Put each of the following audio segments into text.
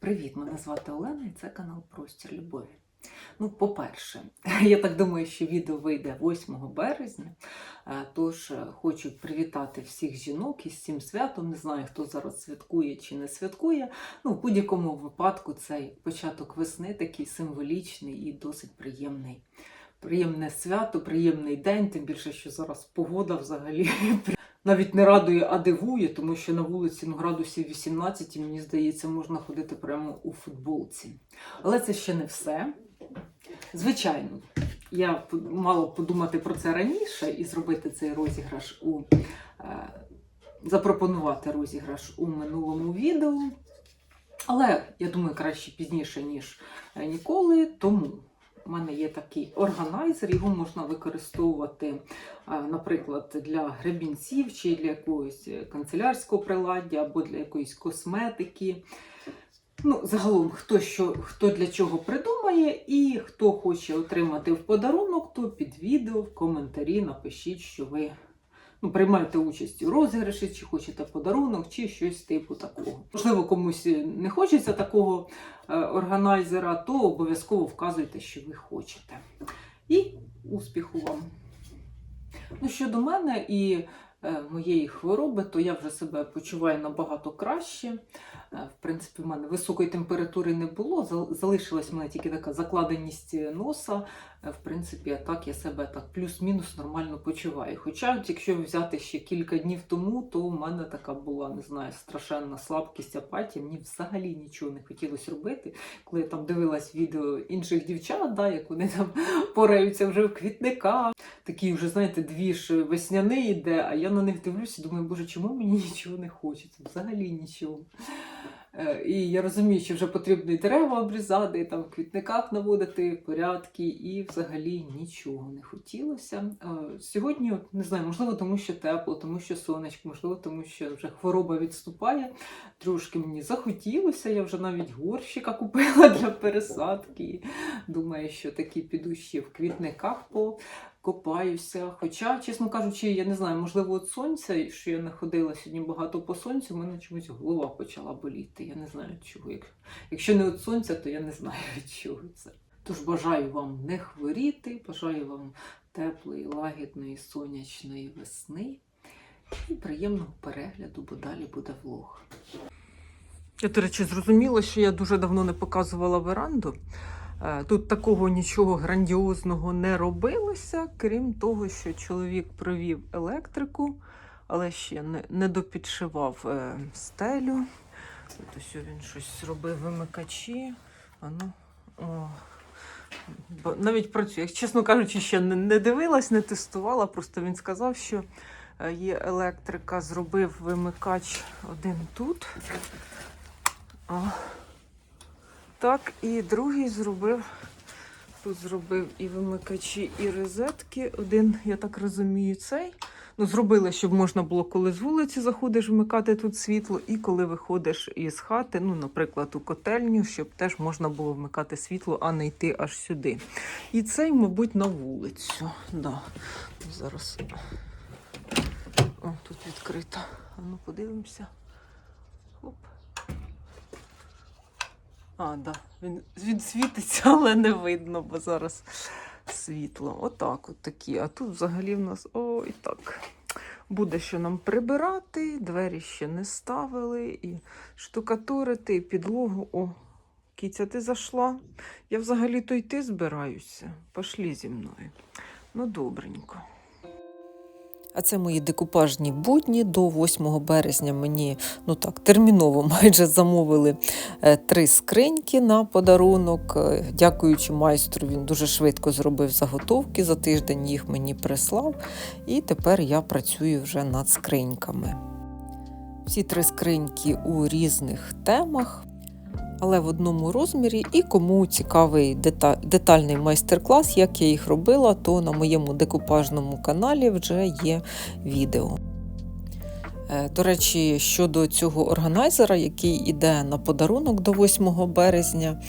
Привіт, мене звати Олена і це канал Простір Любові. Ну, по-перше, я так думаю, що відео вийде 8 березня. Е, Тож е, хочу привітати всіх жінок із цим святом. Не знаю, хто зараз святкує чи не святкує. Ну, в будь-якому випадку цей початок весни такий символічний і досить приємний. Приємне свято, приємний день, тим більше, що зараз погода взагалі навіть не радує, а дивує, тому що на вулиці ну, градусів 18, і мені здається, можна ходити прямо у футболці. Але це ще не все. Звичайно, я мала подумати про це раніше і зробити цей розіграш у е, запропонувати розіграш у минулому відео. Але я думаю, краще пізніше, ніж е, ніколи. Тому у мене є такий органайзер, його можна використовувати, е, наприклад, для гребінців чи для якогось е, канцелярського приладдя або для якоїсь косметики. Ну, загалом, хто, що, хто для чого придумає, і хто хоче отримати в подарунок, то під відео в коментарі напишіть, що ви ну, приймаєте участь у розіграші, чи хочете подарунок, чи щось типу такого. Можливо, комусь не хочеться такого е, органайзера, то обов'язково вказуйте, що ви хочете. І успіху вам! Ну, щодо мене і е, моєї хвороби, то я вже себе почуваю набагато краще. Е, В принципі, в мене високої температури не було. Залишилась в мене тільки така закладеність носа. В принципі, так я себе так плюс-мінус нормально почуваю. Хоча, якщо взяти ще кілька днів тому, то у мене така була, не знаю, страшенна слабкість апатія. Мені взагалі нічого не хотілося робити. Коли я там дивилась відео інших дівчат, да, як вони там пораються вже в квітниках. Такий вже, знаєте, двіж весняний йде, а я на них дивлюся думаю, боже, чому мені нічого не хочеться? Взагалі нічого. Е, І я розумію, що вже потрібно і дерева обрізати, і там в квітниках наводити порядки, і взагалі нічого не хотілося. Е, Сьогодні, не знаю, можливо, тому що тепло, тому що сонечко, можливо, тому що вже хвороба відступає. Трошки мені захотілося. Я вже навіть горщика купила для пересадки. Думаю, що такі піду ще в квітниках покопаюся. Хоча, чесно кажучи, я не знаю, можливо, від сонця, що я не ходила сьогодні багато по сонцю, в мене чомусь голова почала боліти. Я не знаю чого. Якщо не від сонця, то я не знаю від чого це. Тож бажаю вам не хворіти, бажаю вам теплої, лагідної, сонячної весни і приємного перегляду, бо далі буде влог. Я, до речі, зрозуміла, що я дуже давно не показувала веранду. Е, Тут такого нічого грандіозного не робилося, крім того, що чоловік провів електрику, але ще не, не допідшивав е, стелю. От ось він щось зробив вимикачі. А ну, о, навіть працює. Чесно кажучи, ще не, дивилась, не тестувала. Просто він сказав, що е, є електрика, зробив вимикач один тут. А, так, і другий зробив. Тут зробив і вимикачі, і розетки. Один, я так розумію, цей. Ну, зробили, щоб можна було, коли з вулиці заходиш, вмикати тут світло, і коли виходиш із хати, ну, наприклад, у котельню, щоб теж можна було вмикати світло, а не йти аж сюди. І цей, мабуть, на вулицю. Да. Зараз. О, тут відкрито. А ну подивимося. Оп. А, да. Він, він світиться, але не видно, бо зараз світло. Отак, от такі. А тут взагалі в нас о, і так. Буде що нам прибирати, двері ще не ставили, і штукатурити, і підлогу. О, кіця, ти зайшла. Я взагалі то йти збираюся. Пошлі зі мною. Ну, добренько. А це мої декупажні будні. До 8 березня мені ну так терміново майже замовили е, три скриньки на подарунок. Е, Дякуючи майстру, він дуже швидко зробив заготовки. За тиждень їх мені прислав, і тепер я працюю вже над скриньками. Всі три скриньки у різних темах. Але в одному розмірі, і кому цікавий дета- детальний майстер-клас, як я їх робила, то на моєму декупажному каналі вже є відео. Е, До речі, щодо цього органайзера, який іде на подарунок до 8 березня,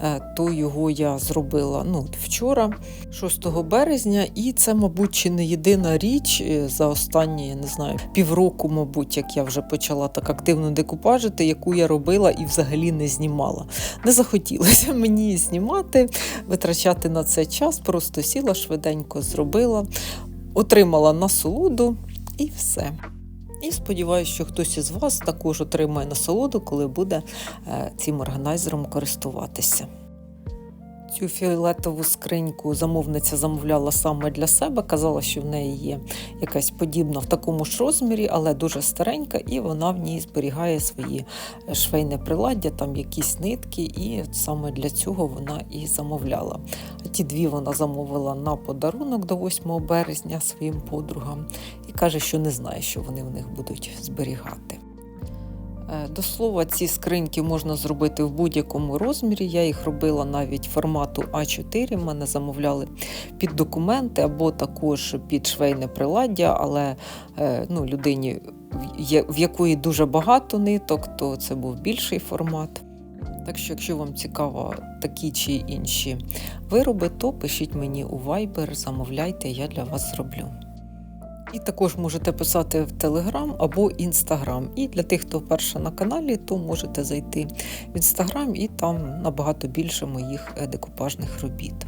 е, то його я зробила ну, вчора, 6 березня, і це, мабуть, чи не єдина річ е, за останні, не знаю, півроку, мабуть, як я вже почала так активно декупажити, яку я робила і взагалі не знімала. Не захотілося мені знімати, витрачати на це час, просто сіла швиденько, зробила, отримала насолоду і все. І сподіваюся, що хтось із вас також отримає насолоду, коли буде е, цим органайзером користуватися. Цю фіолетову скриньку замовниця замовляла саме для себе. Казала, що в неї є якась подібна в такому ж розмірі, але дуже старенька, і вона в ній зберігає свої е, швейне приладдя, там якісь нитки, і саме для цього вона і замовляла. А ті дві вона замовила на подарунок до 8 березня своїм подругам і каже, що не знає, що вони в них будуть зберігати. Е, До слова, ці скриньки можна зробити в будь-якому розмірі. Я їх робила навіть формату А4. Мене замовляли під документи або також під швейне приладдя, але е, ну, людині, в якої дуже багато ниток, то це був більший формат. Так що, якщо вам цікаво такі чи інші вироби, то пишіть мені у Viber, замовляйте, я для вас зроблю. І також можете писати в Телеграм або Інстаграм. І для тих, хто вперше на каналі, то можете зайти в Інстаграм і там набагато більше моїх декупажних робіт.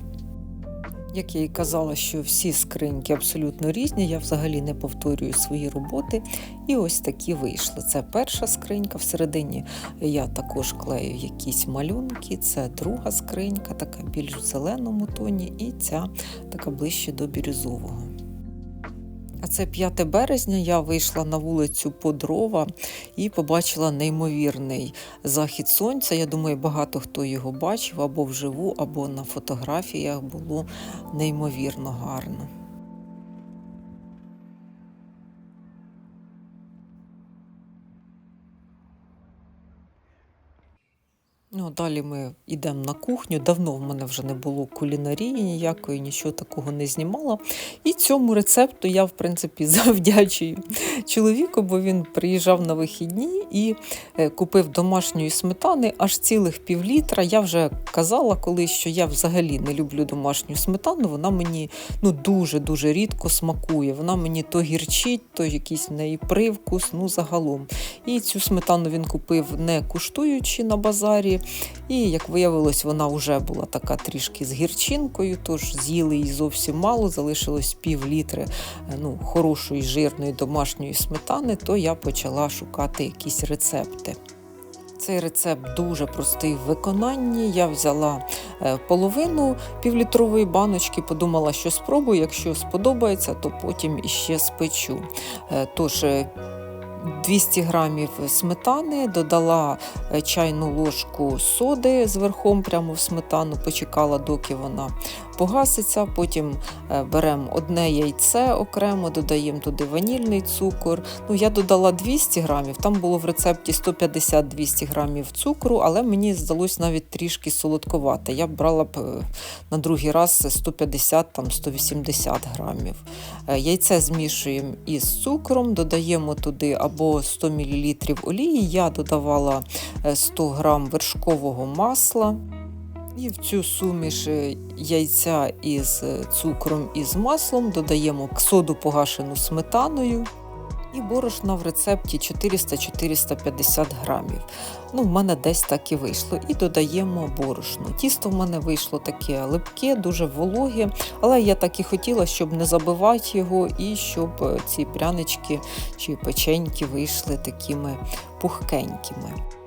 Як я і казала, що всі скриньки абсолютно різні, я взагалі не повторюю свої роботи. І ось такі вийшли. Це перша скринька. Всередині я також клею якісь малюнки. Це друга скринька, така більш в зеленому тоні, і ця така ближче до бірюзового. А це 5 березня я вийшла на вулицю по дрова і побачила неймовірний захід сонця. Я думаю, багато хто його бачив або вживу, або на фотографіях було неймовірно гарно. Ну, далі ми йдемо на кухню. Давно в мене вже не було кулінарії ніякої, нічого такого не знімала. І цьому рецепту я, в принципі, завдячую чоловіку, бо він приїжджав на вихідні і е, купив домашньої сметани аж цілих півлітра. Я вже казала колись, що я взагалі не люблю домашню сметану. Вона мені ну, дуже-дуже рідко смакує. Вона мені то гірчить, то якийсь в неї привкус, ну загалом. І цю сметану він купив не куштуючи на базарі. І, як виявилось, вона вже була така трішки з гірчинкою, тож з'їли її зовсім мало, залишилось пів літри е, ну, хорошої жирної домашньої сметани, то я почала шукати якісь рецепти. Цей рецепт дуже простий в виконанні. Я взяла е, половину півлітрової баночки, подумала, що спробую. Якщо сподобається, то потім іще спечу. Е, Тож 200 грамів сметани, додала е, чайну ложку соди з верхом прямо в сметану, почекала, доки вона погаситься. Потім е, беремо одне яйце окремо, додаємо туди ванільний цукор. Ну, я додала 200 грамів, там було в рецепті 150-200 грамів цукру, але мені здалось навіть трішки солодковате. Я брала б е, на другий раз 150-180 грамів. Е, Яйце змішуємо із цукром, додаємо туди або 100 мл олії. Я додавала е, 100 грам вершкового масла. І в цю суміш е, яйця із е, цукром і з маслом додаємо соду погашену сметаною. І борошна в рецепті 400-450 грамів. Ну, в мене десь так і вийшло. І додаємо борошно. Тісто в мене вийшло таке липке, дуже вологе, але я так і хотіла, щоб не забивати його, і щоб е, ці прянички чи печеньки вийшли такими пухкенькими.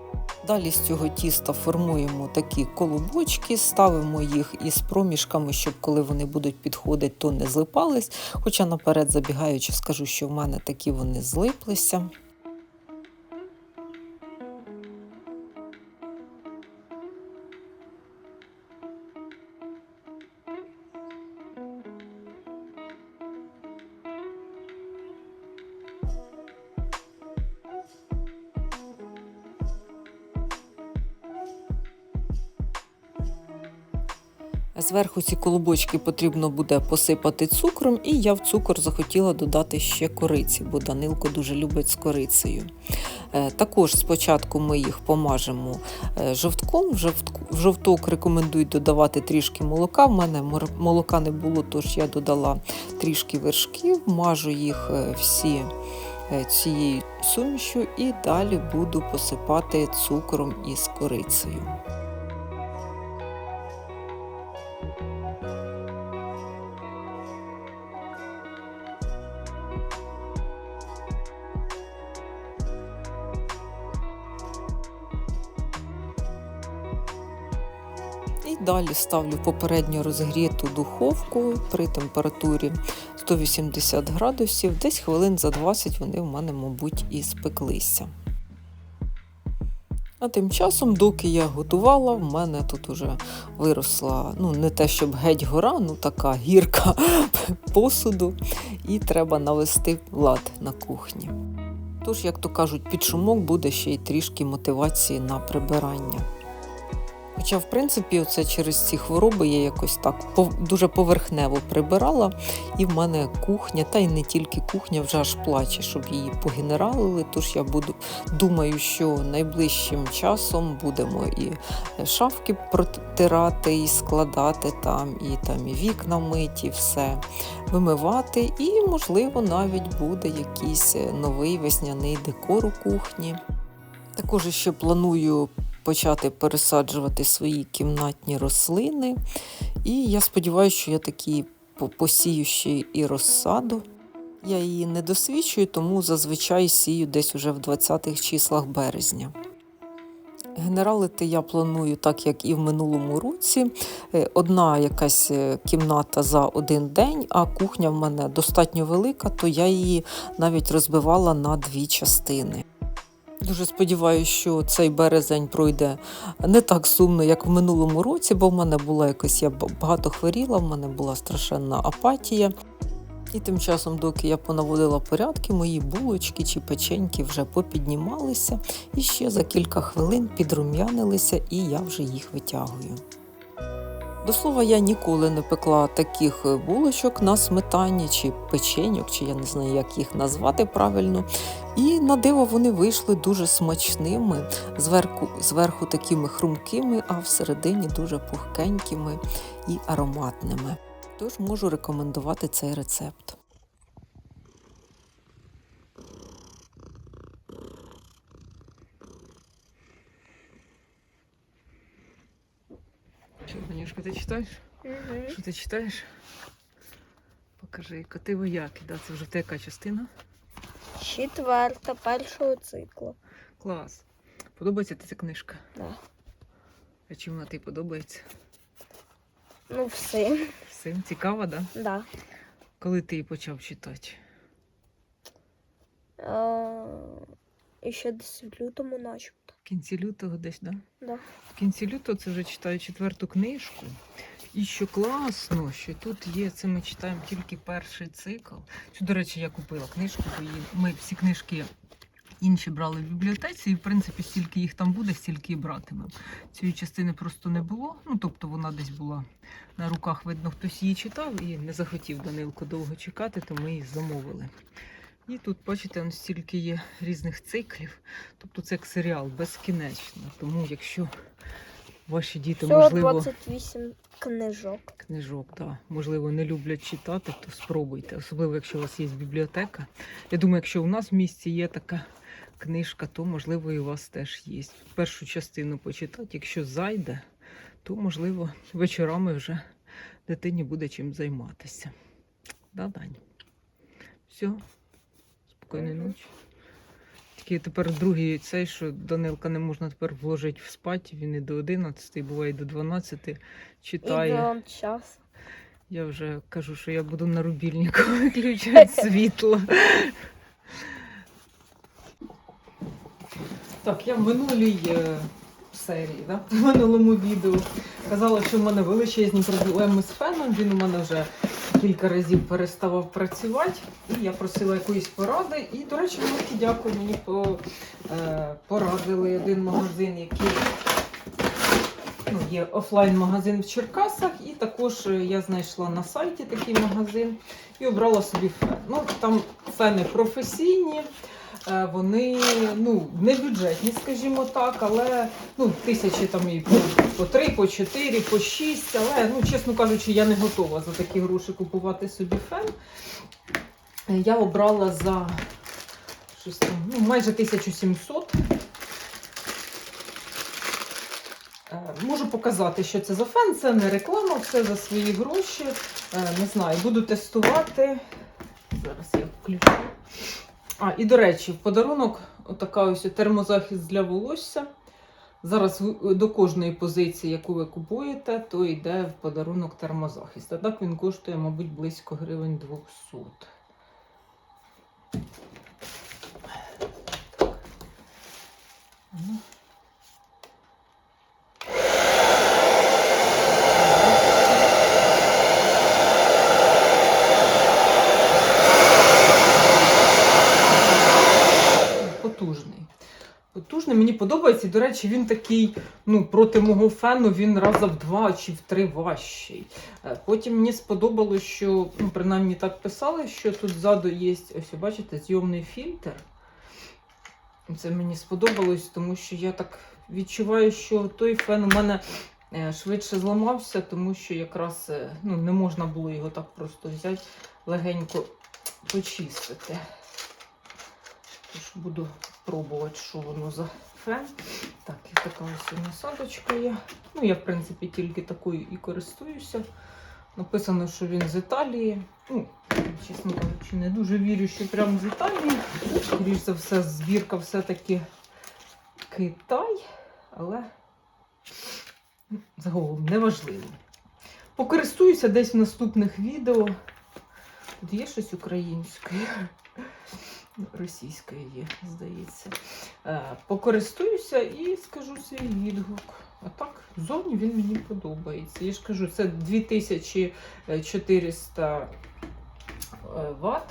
Далі з цього тіста формуємо такі колобочки, ставимо їх із проміжками, щоб коли вони будуть підходити, то не злипались. Хоча наперед забігаючи, скажу, що в мене такі вони злиплися. Зверху ці колобочки потрібно буде посипати цукром, і я в цукор захотіла додати ще кориці, бо Данилко дуже любить з корицею. Е, Також спочатку ми їх помажемо е, жовтком. В жовток рекомендують додавати трішки молока. В мене молока не було, тож я додала трішки вершків, мажу їх е, всі цією сумішю і далі буду посипати цукром із корицею. Далі ставлю попередньо розгріту духовку при температурі 180 градусів. Десь хвилин за 20 вони в мене, мабуть, і спеклися. А тим часом, доки я готувала, в мене тут уже виросла, ну не те, щоб геть гора, ну така гірка посуду, і треба навести лад на кухні. Тож, як то кажуть, під шумок буде ще й трішки мотивації на прибирання. Хоча, в принципі, оце через ці хвороби я якось так дуже поверхнево прибирала, і в мене кухня, та й не тільки кухня, вже аж плаче, щоб її погенералили. Тож я буду думаю, що найближчим часом будемо і шафки протирати, і складати там, і там і вікна миті, все вимивати. І, можливо, навіть буде якийсь новий весняний декор у кухні. Також ще планую почати пересаджувати свої кімнатні рослини. І я сподіваюся, що я такі по- посію ще і розсаду. Я її не досвідчую, тому зазвичай сію десь уже в 20-х числах березня. Генералити я планую так, як і в минулому році. Е, Одна якась е, кімната за один день, а кухня в мене достатньо велика, то я її навіть розбивала на дві частини. Дуже сподіваюся, що цей березень пройде не так сумно, як в минулому році, бо в мене була якось я багато хворіла, в мене була страшенна апатія. І тим часом, доки я понаводила порядки, мої булочки чи печеньки вже попіднімалися, і ще за кілька хвилин підрум'янилися, і я вже їх витягую. До слова, я ніколи не пекла таких е, булочок на сметані чи печеньок, чи я не знаю, як їх назвати правильно. І на диво вони вийшли дуже смачними, зверху, зверху такими хрумкими, а всередині дуже пухкенькими і ароматними. Тож можу рекомендувати цей рецепт. Що, ти читаєш? Угу. Що ти читаєш? Покажи, коти вояки, да, це вже яка частина? Четверта першого циклу. Клас. Подобається тобі ця книжка? Да. А чим вона тобі подобається? Ну, всім. Всім цікаво, да? Да. Коли ти її почав читати? Е, і ще десь в лютому начебто. В кінці лютого десь, да? Да. В кінці лютого це вже читаю четверту книжку. І що класно, що тут є, це ми читаємо тільки перший цикл. Цю, до речі, я купила книжку, бо її- ми всі книжки інші брали в бібліотеці, і в принципі, стільки їх там буде, стільки і братимемо. Цієї частини просто не було. Ну, тобто вона десь була на руках, видно, хтось її читав і не захотів Данилко довго чекати, то ми її замовили. І тут, бачите, он стільки є різних циклів. Тобто це як серіал безкінечно. Тому якщо ваші діти, можливо, 28 книжок. книжок, да, можливо, не люблять читати, то спробуйте. Особливо, якщо у вас є бібліотека. Я думаю, якщо у нас в місті є така книжка, то можливо і у вас теж є. Першу частину почитати. Якщо зайде, то можливо вечорами вже дитині буде чим займатися. Да, Дань? Все. Спокійної ночі. Тільки тепер другий цей, що Данилка не можна тепер вложити в спать, він і до 11, буває і до 12 читає. І до часу. Я вже кажу, що я буду на рубільнику виключати світло. Так, я в минулій е, серії, да? в минулому відео казала, що в мене величезні проблеми з феном. Він у мене вже кілька разів переставав працювати. І я просила якоїсь поради. І, до речі, велике дякую. Мені по, е, порадили один магазин, який ну, є офлайн-магазин в Черкасах, і також е, я знайшла на сайті такий магазин і обрала собі фен. Ну, там фени професійні, вони ну, не бюджетні, скажімо так, але ну, тисячі там і по, по 3, по 4, по 6, але, ну, чесно кажучи, я не готова за такі гроші купувати собі фен. Е, Я обрала за щось там, ну, майже 1700. Е, Можу показати, що це за фен. Це не реклама, все за свої гроші. Е, Не знаю, буду тестувати. Зараз я включу. А, і до речі, в подарунок така ось термозахист для волосся. Зараз до кожної позиції, яку ви купуєте, то йде в подарунок термозахист. А так він коштує, мабуть, близько гривень 200. Ну. Потужний. Потужний, мені подобається. І, до речі, він такий, ну, проти мого фену він раза в два чи в три важчий. Е, Потім мені сподобалось, що, ну, принаймні так писали, що тут ззаду є, ось, бачите, зйомний фільтр. Це мені сподобалось, тому що я так відчуваю, що той фен у мене е, швидше зламався, тому що якраз е, ну, не можна було його так просто взяти, легенько почистити. Тож буду пробувати, що воно за фен. Так, і така ось насадочка є. Ну, я, в принципі, тільки такою і користуюся. Написано, що він з Італії. Ну, чесно кажучи, не дуже вірю, що прямо з Італії. Скоріше за все, збірка все-таки Китай, але загалом неважливо. Покористуюся десь в наступних відео. Тут є щось українське. Російська є, здається. Е, Покористуюся і скажу свій відгук. А так, зовні він мені подобається. Я ж кажу, це 2400 Вт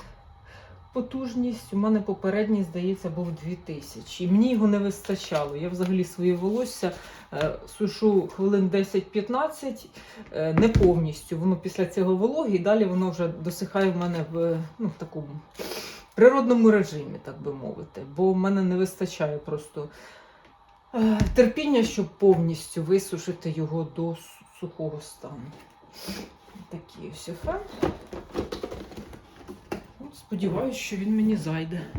потужність. У мене попередній, здається, був 2000. І мені його не вистачало. Я взагалі своє волосся е, сушу хвилин 10-15, е, не повністю. Воно після цього вологи, і далі воно вже досихає в мене в ну, в такому природному режимі, так би мовити. Бо в мене не вистачає просто е, терпіння, щоб повністю висушити його до сухого стану. Такий ось фен. Ну, Сподіваюсь, що він мені зайде.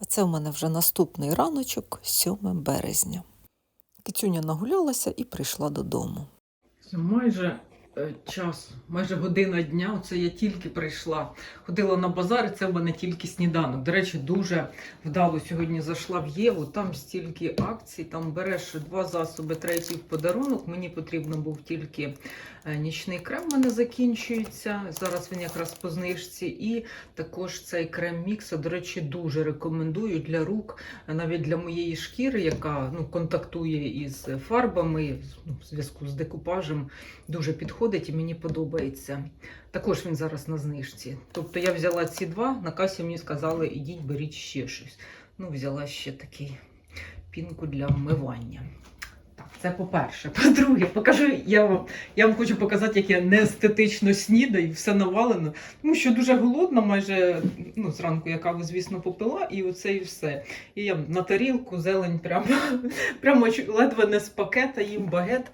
А це в мене вже наступний раночок, 7 березня. Кицюня нагулялася і прийшла додому. Це майже час, майже година дня. Оце я тільки прийшла. Ходила на базар, і це в мене тільки сніданок. До речі, дуже вдало сьогодні зайшла в Єву. Там стільки акцій, там береш два засоби, третій в подарунок. Мені потрібно був тільки е, нічний крем. в мене закінчується. Зараз він якраз по знижці. І також цей крем мікса. До речі, дуже рекомендую для рук, навіть для моєї шкіри, яка ну, контактує із фарбами ну, в зв'язку з декупажем дуже підходить і мені подобається. Також він зараз на знижці. Тобто я взяла ці два, на касі мені сказали, ідіть, беріть ще щось. Ну, взяла ще такий пінку для вмивання. Так, це по-перше. По-друге, покажу, я вам, я вам хочу показати, як я не естетично снідаю, все навалено. Тому що дуже голодна, майже ну, зранку я каву, звісно, попила, і оце і все. І я на тарілку зелень прямо, прямо ледве не з пакета їм багет.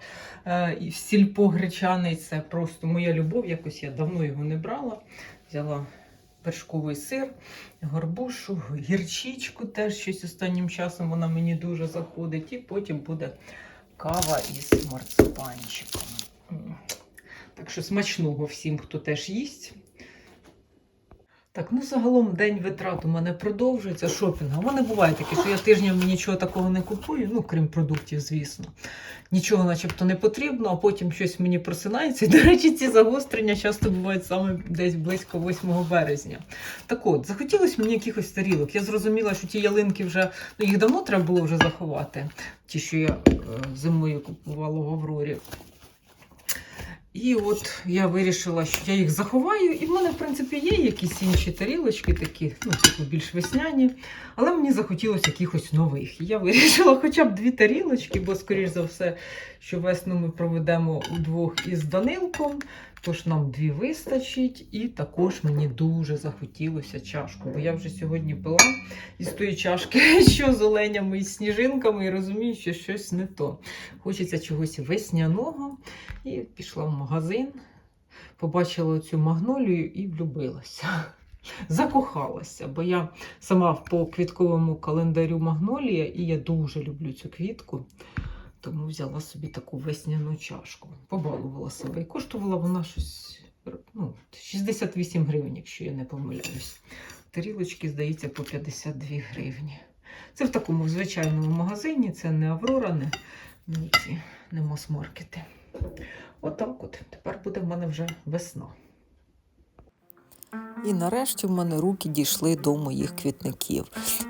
Е, сільпо гречаний це просто моя любов. Якось я давно його не брала. Взяла вершковий сир, горбушу, гірчичку теж щось останнім часом вона мені дуже заходить. І потім буде кава із марципанчиком. Так що смачного всім, хто теж їсть. Так, ну загалом день витрат у мене продовжується. Шопінг. У мене буває таке, що я тижнями нічого такого не купую, ну крім продуктів, звісно. Нічого, начебто, не потрібно, а потім щось мені просинається. І, до речі, ці загострення часто бувають саме десь близько 8 березня. Так от, захотілося мені якихось тарілок. Я зрозуміла, що ті ялинки вже ну, їх давно треба було вже заховати, ті, що я е, зимою купувала в Аврорі. І от я вирішила, що я їх заховаю, і в мене, в принципі, є якісь інші тарілочки, такі, ну, типу, більш весняні, але мені захотілося якихось нових. І я вирішила хоча б дві тарілочки, бо, скоріш за все, що весну ми проведемо удвох із Данилком, тож нам дві вистачить. І також мені дуже захотілося чашку, бо я вже сьогодні пила із тої чашки, що з оленями і сніжинками, і розумію, що щось не то. Хочеться чогось весняного. І пішла в магазин, побачила цю магнолію і влюбилася. Закохалася, бо я сама по квітковому календарю магнолія, і я дуже люблю цю квітку. Тому взяла собі таку весняну чашку. Побалувала себе. І коштувала вона щось ну, 68 гривень, якщо я не помиляюсь. Тарілочки, здається, по 52 гривні. Це в такому звичайному магазині, це не Аврора, не, не, не мас-маркети. Отак от. Тепер буде в мене вже весна. І нарешті в мене руки дійшли до моїх квітників.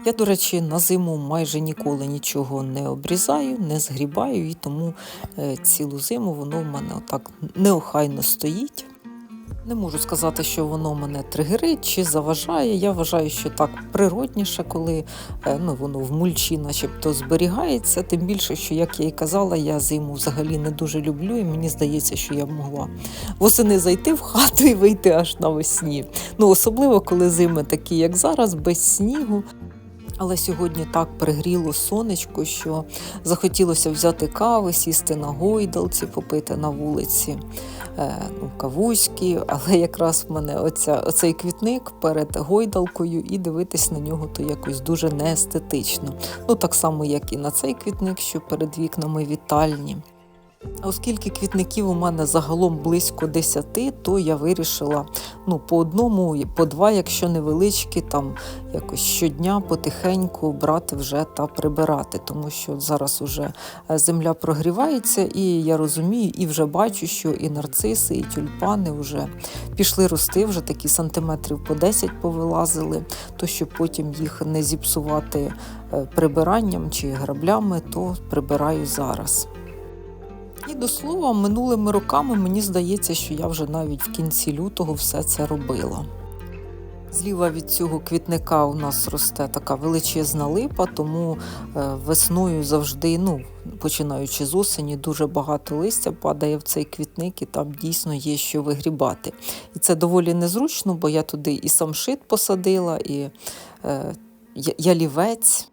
Я, до речі, на зиму майже ніколи нічого не обрізаю, не згрібаю, і тому е, цілу зиму воно в мене отак неохайно стоїть. Не можу сказати, що воно мене тригерить чи заважає. Я вважаю, що так природніше, коли е, ну, воно в мульчі начебто зберігається. Тим більше, що, як я і казала, я зиму взагалі не дуже люблю, і мені здається, що я б могла восени зайти в хату і вийти аж навесні. Ну, особливо, коли зими такі, як зараз, без снігу. Але сьогодні так пригріло сонечко, що захотілося взяти кави, сісти на гойдалці, попити на вулиці е, ну, кавуськи. Але якраз в мене оця, оцей квітник перед гойдалкою і дивитись на нього то якось дуже неестетично. Ну, так само, як і на цей квітник, що перед вікнами вітальні. Оскільки квітників у мене загалом близько 10, то я вирішила ну, по одному, по два, якщо невеличкі, там якось щодня потихеньку брати вже та прибирати, тому що зараз уже е, земля прогрівається, і я розумію, і вже бачу, що і нарциси, і тюльпани вже пішли рости, вже такі сантиметрів по 10 повилазили, то щоб потім їх не зіпсувати е, прибиранням чи граблями, то прибираю зараз. І до слова, минулими роками мені здається, що я вже навіть в кінці лютого все це робила. Зліва від цього квітника у нас росте така величезна липа, тому е, весною завжди, ну, починаючи з осені, дуже багато листя падає в цей квітник, і там дійсно є що вигрібати. І це доволі незручно, бо я туди і самшит посадила, і е, ялівець.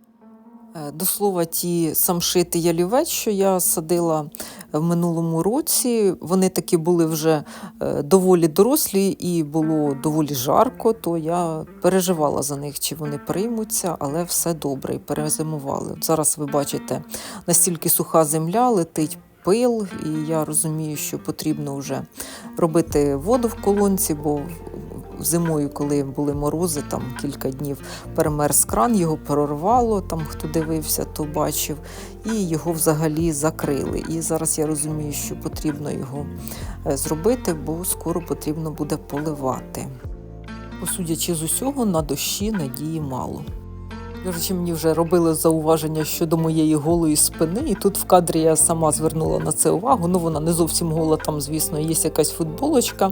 Е, До слова, ті самшити ялівець, що я садила в минулому році, вони такі були вже е, доволі дорослі і було доволі жарко, то я переживала за них, чи вони приймуться, але все добре і перезимували. Зараз ви бачите, настільки суха земля, летить пил, і я розумію, що потрібно вже робити воду в колонці, бо зимою, коли були морози, там кілька днів перемерз кран, його прорвало, там хто дивився, то бачив, і його взагалі закрили. І зараз я розумію, що потрібно його е, зробити, бо скоро потрібно буде поливати. Посудячи з усього, на дощі надії мало. Речі, мені вже робили зауваження щодо моєї голої спини, і тут в кадрі я сама звернула на це увагу. Ну, вона не зовсім гола, там, звісно, є якась футболочка,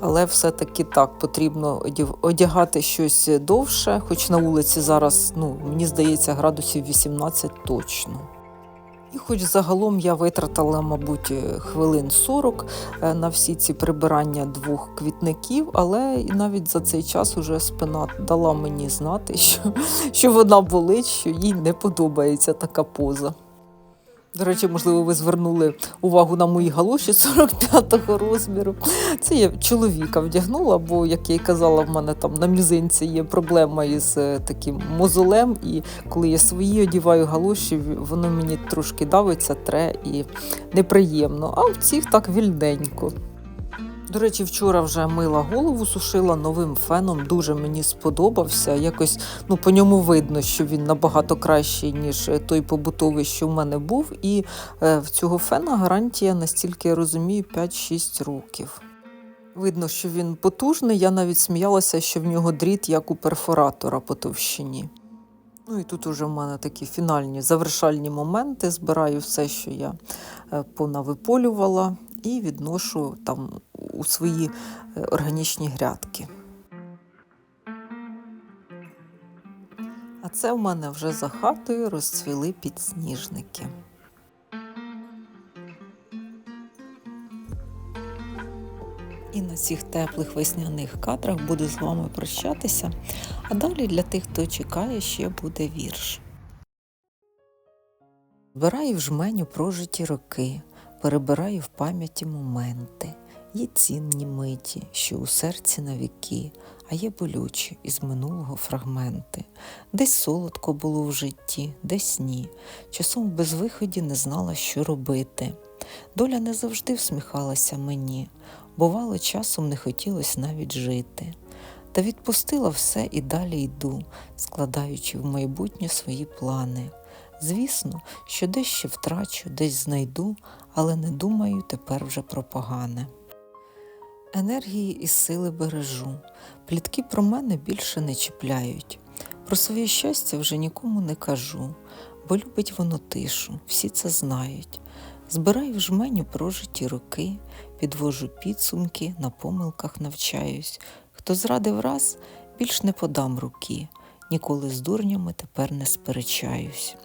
але все-таки так потрібно одяг- одягати щось довше, хоч на вулиці зараз, ну, мені здається, градусів 18 точно. І хоч загалом я витратила, мабуть, хвилин 40 е, на всі ці прибирання двох квітників, але навіть за цей час уже спина дала мені знати, що, що вона болить, що їй не подобається така поза. До речі, можливо, ви звернули увагу на мої галоші 45-го розміру. Це я чоловіка вдягнула, бо, як я й казала, в мене там на мізинці є проблема із е, таким мозолем, і коли я свої одіваю галоші, воно мені трошки давиться, тре і неприємно. А в цих так вільненько. До речі, вчора вже мила голову, сушила новим феном. Дуже мені сподобався. Якось ну, по ньому видно, що він набагато кращий, ніж е, той побутовий, що в мене був. І е, в цього фена гарантія, настільки я розумію, 5-6 років. Видно, що він потужний. Я навіть сміялася, що в нього дріт, як у перфоратора по товщині. Ну і тут уже в мене такі фінальні завершальні моменти. Збираю все, що я е, понавиполювала, і відношу там у свої е, органічні грядки. А це в мене вже за хатою розцвіли підсніжники. І на цих теплих весняних кадрах буду з вами прощатися. А далі для тих, хто чекає, ще буде вірш. Збираю в жменю прожиті роки, перебираю в пам'яті моменти. Є цінні миті, що у серці навіки, а є болючі із минулого фрагменти. Десь солодко було в житті, десь ні. Часом в безвиході не знала, що робити. Доля не завжди всміхалася мені, бувало, часом не хотілося навіть жити. Та відпустила все і далі йду, складаючи в майбутнє свої плани. Звісно, що десь ще втрачу, десь знайду, але не думаю тепер вже про погане. Енергії і сили бережу, плітки про мене більше не чіпляють. Про своє щастя вже нікому не кажу, бо любить воно тишу, всі це знають. Збираю в жменю прожиті роки, підвожу підсумки, на помилках навчаюсь. Хто зрадив раз, більш не подам руки, ніколи з дурнями тепер не сперечаюсь.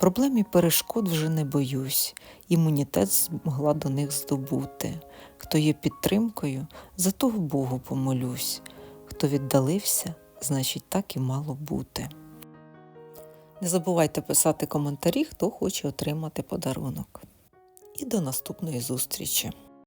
Проблем і перешкод вже не боюсь, імунітет змогла до них здобути. Хто є підтримкою, за того Богу помолюсь. Хто віддалився, значить так і мало бути. Не забувайте писати коментарі, хто хоче отримати подарунок. І до наступної зустрічі!